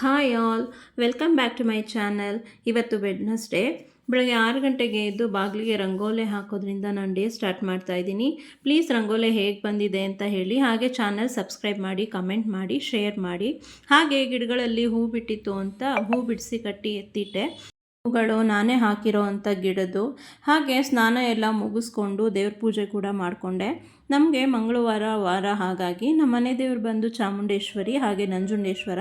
Hi all welcome back to my channel ಇವತ್ತು Wednesday ಬೆಳಗ್ಗೆ ಆರು ಗಂಟೆಗೆ ಎದ್ದು ಬಾಗಿಲಿಗೆ ರಂಗೋಲೆ ಹಾಕೋದ್ರಿಂದ ನಾನು ಡೇ ಸ್ಟಾರ್ಟ್ ಮಾಡ್ತಾ ಇದ್ದೀನಿ. ಪ್ಲೀಸ್ ರಂಗೋಲೆ ಹೇಗೆ ಬಂದಿದೆ ಅಂತ ಹೇಳಿ, ಹಾಗೆ ಚಾನಲ್ ಸಬ್ಸ್ಕ್ರೈಬ್ ಮಾಡಿ ಕಮೆಂಟ್ ಮಾಡಿ ಶೇರ್ ಮಾಡಿ. ಹಾಗೆ ಗಿಡಗಳಲ್ಲಿ ಹೂ ಬಿಟ್ಟಿತ್ತು ಅಂತ ಹೂ ಬಿಡಿಸಿ ಕಟ್ಟಿ ಎತ್ತಿಟ್ಟೆ. ಹೂಗಳು ನಾನೇ ಹಾಕಿರೋ ಅಂಥ ಗಿಡದ್ದು ಹಾಗೆ ಸ್ನಾನ ಎಲ್ಲ ಮುಗಿಸ್ಕೊಂಡು ದೇವ್ರ ಪೂಜೆ ಕೂಡ ಮಾಡಿಕೊಂಡೆ. ನಮಗೆ ಮಂಗಳವಾರ ವಾರ ಹಾಗಾಗಿ ನಮ್ಮ ಮನೆ ದೇವ್ರು ಬಂದು ಚಾಮುಂಡೇಶ್ವರಿ ಹಾಗೆ ನಂಜುಂಡೇಶ್ವರ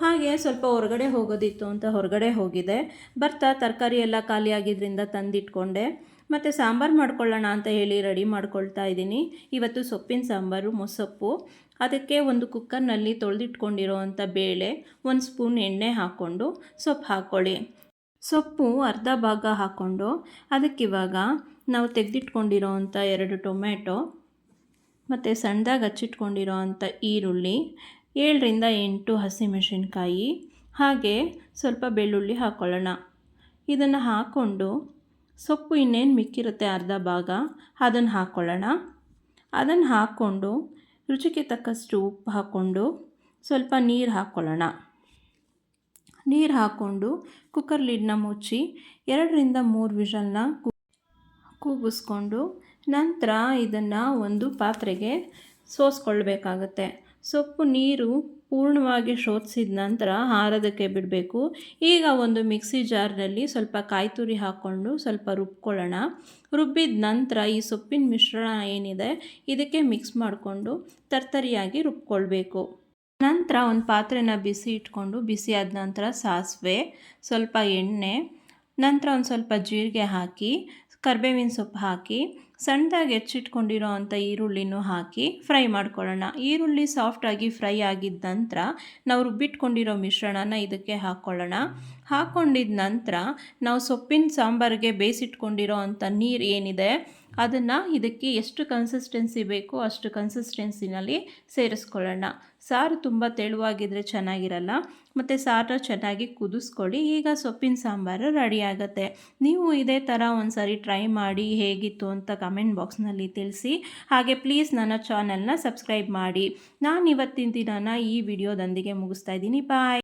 ಹಾಗೆ ಸ್ವಲ್ಪ ಹೊರಗಡೆ ಹೋಗೋದಿತ್ತು ಅಂತ ಹೊರಗಡೆ ಹೋಗಿದೆ. ಬರ್ತಾ ತರಕಾರಿ ಎಲ್ಲ ಖಾಲಿಯಾಗಿದ್ದರಿಂದ ತಂದಿಟ್ಕೊಂಡೆ. ಮತ್ತು ಸಾಂಬಾರು ಮಾಡ್ಕೊಳ್ಳೋಣ ಅಂತ ಹೇಳಿ ರೆಡಿ ಮಾಡ್ಕೊಳ್ತಾ ಇದ್ದೀನಿ. ಇವತ್ತು ಸೊಪ್ಪಿನ ಸಾಂಬಾರು, ಮೊಸಪ್ಪು. ಅದಕ್ಕೆ ಒಂದು ಕುಕ್ಕರ್ನಲ್ಲಿ ತೊಳೆದಿಟ್ಕೊಂಡಿರೋವಂಥ ಬೇಳೆ, ಒಂದು ಸ್ಪೂನ್ ಎಣ್ಣೆ ಹಾಕ್ಕೊಂಡು ಸೊಪ್ಪು ಹಾಕ್ಕೊಳ್ಳಿ. ಸೊಪ್ಪು ಅರ್ಧ ಭಾಗ ಹಾಕ್ಕೊಂಡು ಅದಕ್ಕಿವಾಗ ನಾವು ತೆಗೆದಿಟ್ಕೊಂಡಿರೋ ಅಂಥ ಎರಡು ಟೊಮೆಟೊ ಮತ್ತು ಸಣ್ಣದಾಗಿ ಹಚ್ಚಿಟ್ಕೊಂಡಿರೋ ಅಂಥ ಈರುಳ್ಳಿ ಏಳರಿಂದ ಎಂಟು ಹಸಿಮೆಣಸಿನ್ಕಾಯಿ. ಹಾಗೆ ಸ್ವಲ್ಪ ಬೆಳ್ಳುಳ್ಳಿ ಹಾಕ್ಕೊಳ್ಳೋಣ ಇದನ್ನು ಹಾಕ್ಕೊಂಡು ಸೊಪ್ಪು ಇನ್ನೇನು ಮಿಕ್ಕಿರುತ್ತೆ ಅರ್ಧ ಭಾಗ ಅದನ್ನು ಹಾಕ್ಕೊಳ್ಳೋಣ ಅದನ್ನು ಹಾಕ್ಕೊಂಡು ರುಚಿಗೆ ತಕ್ಕಷ್ಟು ಉಪ್ಪು ಹಾಕ್ಕೊಂಡು ಸ್ವಲ್ಪ ನೀರು ಹಾಕ್ಕೊಳ್ಳೋಣ ನೀರು ಹಾಕ್ಕೊಂಡು ಕುಕ್ಕರ್ ಲಿಡ್ನ ಮುಚ್ಚಿ ಎರಡರಿಂದ ಮೂರು ವಿಷಲ್ನ ಕೂಗಿಸ್ಕೊಂಡು ನಂತರ ಇದನ್ನು ಒಂದು ಪಾತ್ರೆಗೆ ಸೋಸ್ಕೊಳ್ಬೇಕಾಗತ್ತೆ. ಸೊಪ್ಪು ನೀರು ಪೂರ್ಣವಾಗಿ ಶೋಧಿಸಿದ ನಂತರ ಹಾರದಕ್ಕೆ ಬಿಡಬೇಕು. ಈಗ ಒಂದು ಮಿಕ್ಸಿ ಜಾರ್ನಲ್ಲಿ ಸ್ವಲ್ಪ ಕಾಯಿ ತುರಿ ಹಾಕ್ಕೊಂಡು ಸ್ವಲ್ಪ ರುಬ್ಕೊಳ್ಳೋಣ. ರುಬ್ಬಿದ ನಂತರ ಈ ಸೊಪ್ಪಿನ ಮಿಶ್ರಣ ಏನಿದೆ ಇದಕ್ಕೆ ಮಿಕ್ಸ್ ಮಾಡಿಕೊಂಡು ತರ್ತರಿಯಾಗಿ ರುಬ್ಕೊಳ್ಬೇಕು. ನಂತರ ಒಂದು ಪಾತ್ರೆನ ಬಿಸಿ ಇಟ್ಕೊಂಡು ಬಿಸಿ ಆದ ನಂತರ ಸಾಸಿವೆ, ಸ್ವಲ್ಪ ಎಣ್ಣೆ, ನಂತರ ಒಂದು ಸ್ವಲ್ಪ ಜೀರಿಗೆ ಹಾಕಿ, ಕರ್ಬೇವಿನ ಸೊಪ್ಪು ಹಾಕಿ ಸಣ್ಣದಾಗಿ ಹೆಚ್ಚಿಟ್ಕೊಂಡಿರೋ ಅಂಥ ಈರುಳ್ಳಿನೂ ಹಾಕಿ ಫ್ರೈ ಮಾಡ್ಕೊಳ್ಳೋಣ. ಈರುಳ್ಳಿ ಸಾಫ್ಟಾಗಿ ಫ್ರೈ ಆಗಿದ್ದ ನಂತರ ನಾವು ರುಬ್ಬಿಟ್ಕೊಂಡಿರೋ ಮಿಶ್ರಣನ ಇದಕ್ಕೆ ಹಾಕ್ಕೊಳ್ಳೋಣ. ಹಾಕ್ಕೊಂಡಿದ ನಂತರ ನಾವು ಸೊಪ್ಪಿನ ಸಾಂಬಾರಿಗೆ ಬೇಯಿಸಿಟ್ಕೊಂಡಿರೋ ಅಂಥ ನೀರು ಏನಿದೆ, ಅದನ್ನು ಇದಕ್ಕೆ ಎಷ್ಟು ಕನ್ಸಿಸ್ಟೆನ್ಸಿ ಬೇಕೋ ಅಷ್ಟು ಕನ್ಸಿಸ್ಟೆನ್ಸಿನಲ್ಲಿ ಸೇರಿಸ್ಕೊಳ್ಳೋಣ. ಸಾರು ತುಂಬ ತೆಳುವಾಗಿದ್ದರೆ ಚೆನ್ನಾಗಿರಲ್ಲ, ಮತ್ತು ಸಾರನ್ನ ಚೆನ್ನಾಗಿ ಕುದಿಸ್ಕೊಳ್ಳಿ, ಈಗ ಸೊಪ್ಪಿನ ಸಾಂಬಾರು ರೆಡಿ ಆಗುತ್ತೆ. ನೀವು ಇದೇ ಥರ ಒಂದು ಸಾರಿ ಟ್ರೈ ಮಾಡಿ ಹೇಗಿತ್ತು ಅಂತ ಕಮೆಂಟ್ ಬಾಕ್ಸ್ನಲ್ಲಿ ತಿಳಿಸಿ. ಹಾಗೆ ಪ್ಲೀಸ್ ನನ್ನ ಚಾನಲ್ನ ಸಬ್ಸ್ಕ್ರೈಬ್ ಮಾಡಿ. ನಾನು ಇವತ್ತಿನ ದಿನನ ಈ ವಿಡಿಯೋದೊಂದಿಗೆ ಮುಗಿಸ್ತಾ ಇದ್ದೀನಿ. ಬಾಯ್